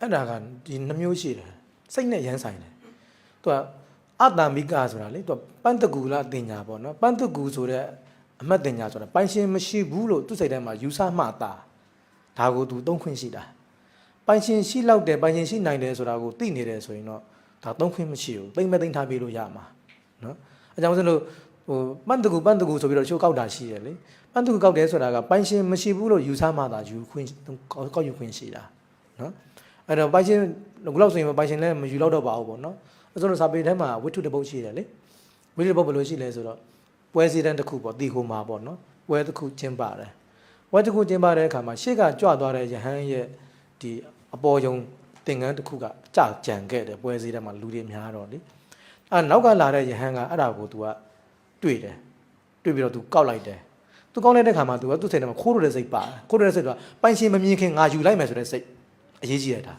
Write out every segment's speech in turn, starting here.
အဲ့ဒါကဒီနှမျိုးရှိတယ်စိတ်နဲ့ရမ်းဆိုင်တယ်သူကအတ္တမိကဆိုတာလေသူကပန်းတကူလတင်ညာပေါ့နော်ပန်းတကူဆိုတဲ့အမှတ်တင်ညာဆိုတာပိုင်ရှင်မရှိဘူးလို့သူ့စိတ်ထဲမှာယူဆမှတ်တာဒါကိုသူသုံးခွင့်ရှိတာပိုင်ရှင်ရှိလောက်တယ်ပိုင်ရှင်ရှိနိုင်တယ်ဆိုတာကိုသိနေတယ်ဆိုရင်တော့ဒါသုံးခွင့်မရှိဘူးသိမ့်မဲ့သိမ့်ထားပေးလို့ရမှာနော်အဲကြောင့်မို့လို့ဟိုပန်းတကူပန်းတကူဆိုပြီးတော့ချိုးကောက်တာရှိတယ်လေပန်းတကူကောက်တယ်ဆိုတာကပိုင်ရှင်မရှိဘူးလို့ယူဆမှသာယူခွင့်ကောက်ယူခွင့်ရှိတာနော် အဲ့တော့ပိုင်ရှင်ခုလောက်ဆိုရင်ပိုင်ရှင်လည်းမယူတော့တော့ပါဘူးပေါ့နော်အဲ့ဆိုတော့စာပေထဲမှာဝိထုတစ်ပုတ်ရှိတယ်လေဝိထုတစ်ပုတ်ဘယ်လိုရှိလဲဆိုတော့ပွဲစည်းတန်းတစ်ခုပေါ့တီခိုမှာပေါ့နော်ပွဲတစ်ခုကျင်းပတယ်ပွဲတစ်ခုကျင်းပတဲ့အခါမှာရှေ့ကကြွသွားတဲ့ယဟန်ရဲ့ဒီအပေါ်ယုံသင်္ကန်းတစ်ခုကကြကြံခဲ့တယ်ပွဲစည်းထဲမှာလူတွေများတော့လေအဲ့နောက်ကလာတဲ့ယဟန်ကအဲ့ဒါကို तू ကတွေ့တယ်တွေ့ပြီးတော့ तू ကောက်လိုက်တယ်သူကောင်းလိုက်တဲ့ခါမှာသူကသူ့စိတ်ထဲမှာခိုးရတဲ့စိတ်ပါခိုးရတဲ့စိတ်ကပိုင်ရှင်မမြင်ခင်ငါယူလိုက်မယ်ဆိုတဲ့စိတ်အရေးကြီးတယ်ဒါ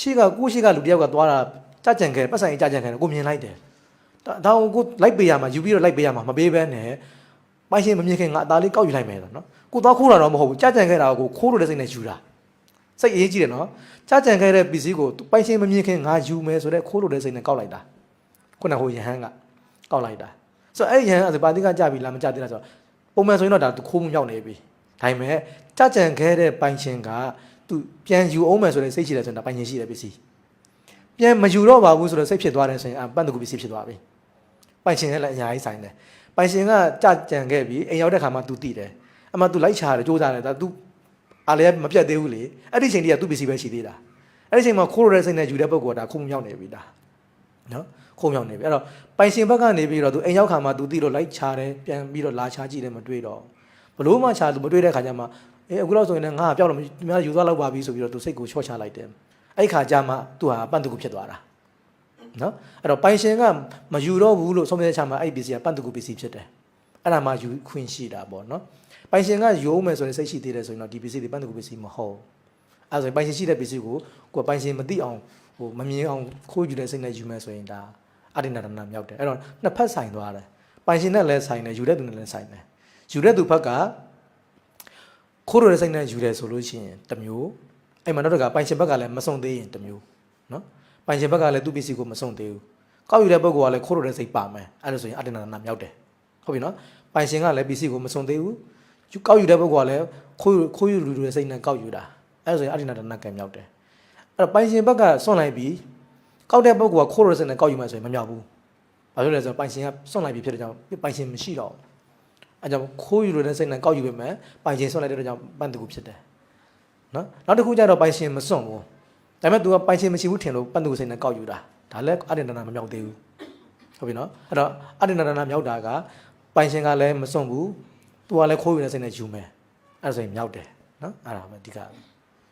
ရှေ့ကကိုယ့်ရှေ့ကလူတယောက်ကသွားတာကြကြံခဲ့ပတ်ဆိုင်ကြကြံခဲ့တယ်ကိုမြင်လိုက်တယ်ဒါဒါကိုကိုလိုက်ပေးရမှာယူပြီးတော့လိုက်ပေးရမှာမပေးဘဲနဲ့ပိုင်ရှင်မမြင်ခင်ငါအသားလေးကောက်ယူလိုက်မယ်ဆိုနော်ကိုသွားခိုးတာတော့မဟုတ်ဘူးကြကြံခဲ့တာကိုခိုးလို့တဲ့စိတ်နဲ့ယူတာစိတ်အရေးကြီးတယ်နော်ကြကြံခဲ့တဲ့ပစ္စည်းကိုပိုင်ရှင်မမြင်ခင်ငါယူမယ်ဆိုတဲ့ခိုးလို့တဲ့စိတ်နဲ့ကောက်လိုက်တာခုနကဟိုယဟန်ကကောက်လိုက်တာဆိုတော့အဲ့ဒီယဟန်ကပါတိကကြပြီလားမကြသေးလားဆိုတော့ပုံမှန်ဆိုရင်တော့ဒါခိုးမှုမြောက်နေပြီဒါပေမဲ့ကြကြံခဲ့တဲ့ပိုင်ရှင်က သူပြန်ယူအောင်မယ်ဆိုတဲ့စိတ်ရှိတယ်ဆိုရင်ဒါပိုင်ရှင်ရှိတဲ့ပစ္စည်း ပြန်မယူတော့ပါဘူးဆိုတော့စိတ်ဖြစ်သွားတယ်ဆိုရင်အပန့်တကူပစ္စည်းဖြစ်သွားပြီပိုင်ရှင်နဲ့လည်းအများကြီးဆိုင်တယ်ပိုင်ရှင်ကကြကြံခဲ့ပြီအိမ်ရောက်တဲ့ခါမှာ तू တည်တယ်အမှ तू လိုက်ချတယ်စူးစမ်းတယ်ဒါ तू အားလည်းမပြတ်သေးဘူးလေအဲ့ဒီချိန်တည်းက तू ပစ္စည်းပဲရှိသေးတာအဲ့ဒီချိန်မှာခိုးရတဲ့စိတ်နဲ့ယူတဲ့ပုဂ္ဂိုလ်ကဒါခုံမြောက်နေပြီဒါနော်ခုံမြောက်နေပြီအဲ့တော့ပိုင်ရှင်ဘက်ကနေပြီးတော့ तू အိမ်ရောက်ခါမှာ तू တည်တော့လိုက်ချတယ်ပြန်ပြီးတော့လာချကြည့်တယ်မတွေ့တော့ဘလို့မှချ तू မတွေ့တဲ့ခါကျမှ အေးအခုတော့ဆိုရင်လည်းငါကပျောက်တော့ဒီမှာယူသွားလောက်ပါပြီဆိုပြီးတော့ तू စိတ်ကိုချော့ချလိုက်တယ်အဲ့ခါကျမှ तू ဟာအပန့်တကူဖြစ်သွားတာနော်အဲ့တော့ပိုင်ရှင်ကမယူတော့ဘူးလို့ဆုံးဖြတ်ချမှာအဲ့ဒီပစ္စည်းကပန့်တကူပစ္စည်းဖြစ်တယ်အဲ့ဒါမှယူခွင့်ရှိတာပေါ့နော်ပိုင်ရှင်ကယိုးမယ်ဆိုရင်စိတ်ရှိသေးတယ်ဆိုရင်တော့ဒီပစ္စည်းတွေပန့်တကူပစ္စည်းမဟုတ်အဲ့ဒါဆိုရင်ပိုင်ရှင်ရှိတဲ့ပစ္စည်းကိုကိုယ်ပိုင်ရှင်မသိအောင်ဟိုမမြင်အောင်ခိုးယူတဲ့စိတ်နဲ့ယူမယ်ဆိုရင်ဒါအရိဏဒနာမြောက်တယ်အဲ့တော့နှစ်ဖက်ဆိုင်သွားတယ်ပိုင်ရှင်နဲ့လည်းဆိုင်တယ်ယူတဲ့သူနဲ့လည်းဆိုင်တယ်ယူတဲ့သူဘက်က ခိုးရတဲ့စိတ်နဲ့ယူတယ်ဆိုလို့ရှိရင်တစ်မျိုးအဲ့မှာနောက်တစ်ခါပိုင်ရှင်ဘက်ကလည်းမဆုံးသေးရင်တစ်မျိုးနော်ပိုင်ရှင်ဘက်ကလည်းသူ့ပစ္စည်းကိုမ送သေးဘူးကောက်ယူတဲ့ပုဂ္ဂိုလ်ကလည်းခိုးရတဲ့စိတ်ပါမယ်အဲ့လိုဆိုရင်အတ္တနာနာမြောက်တယ်ဟုတ်ပြီနော်ပိုင်ရှင်ကလည်းပစ္စည်းကိုမ送သေးဘူးယူကောက်ယူတဲ့ပုဂ္ဂိုလ်ကလည်းခိုးယူခိုးယူလူတွေစိတ်နဲ့ကောက်ယူတာအဲ့လိုဆိုရင်အတ္တနာနာကံမြောက်တယ်အဲ့တော့ပိုင်ရှင်ဘက်ကစွန့်လိုက်ပြီးကောက်တဲ့ပုဂ္ဂိုလ်ကခိုးရတဲ့စိတ်နဲ့ကောက်ယူမှဆိုရင်မမြောက်ဘူးဘာလို့လဲဆိုတော့ပိုင်ရှင်ကစွန့်လိုက်ပြီးဖြစ်တဲ့ကြောင့်ပိုင်ရှင်မရှိတော့ဘူး အဲ့ကြောင့်ခိုးယူတဲ့စိတ်နဲ့ကောက်ယူပေမဲ့ပိုင်ရှင်စွန့်လိုက်တဲ့ကြောင့်ပန့်တကူဖြစ်တယ်နော်နောက်တစ်ခုကျတော့ပိုင်ရှင်မစွန့်ဘူးဒါပေမဲ့ तू ကပိုင်ရှင်မရှိဘူးထင်လို့ပန့်သူစိတ်နဲ့ကောက်ယူတာဒါလည်းအတ္တနာနာမမြောက်သေးဘူးဟုတ်ပြီနော်အဲ့တော့အတ္တနာနာမြောက်တာကပိုင်ရှင်ကလည်းမစွန့်ဘူး तू ကလည်းခိုးယူတဲ့စိတ်နဲ့ယူမယ်အဲ့ဒါဆိုရင်မြောက်တယ်နော်အဲ့ဒါပဲအဓိက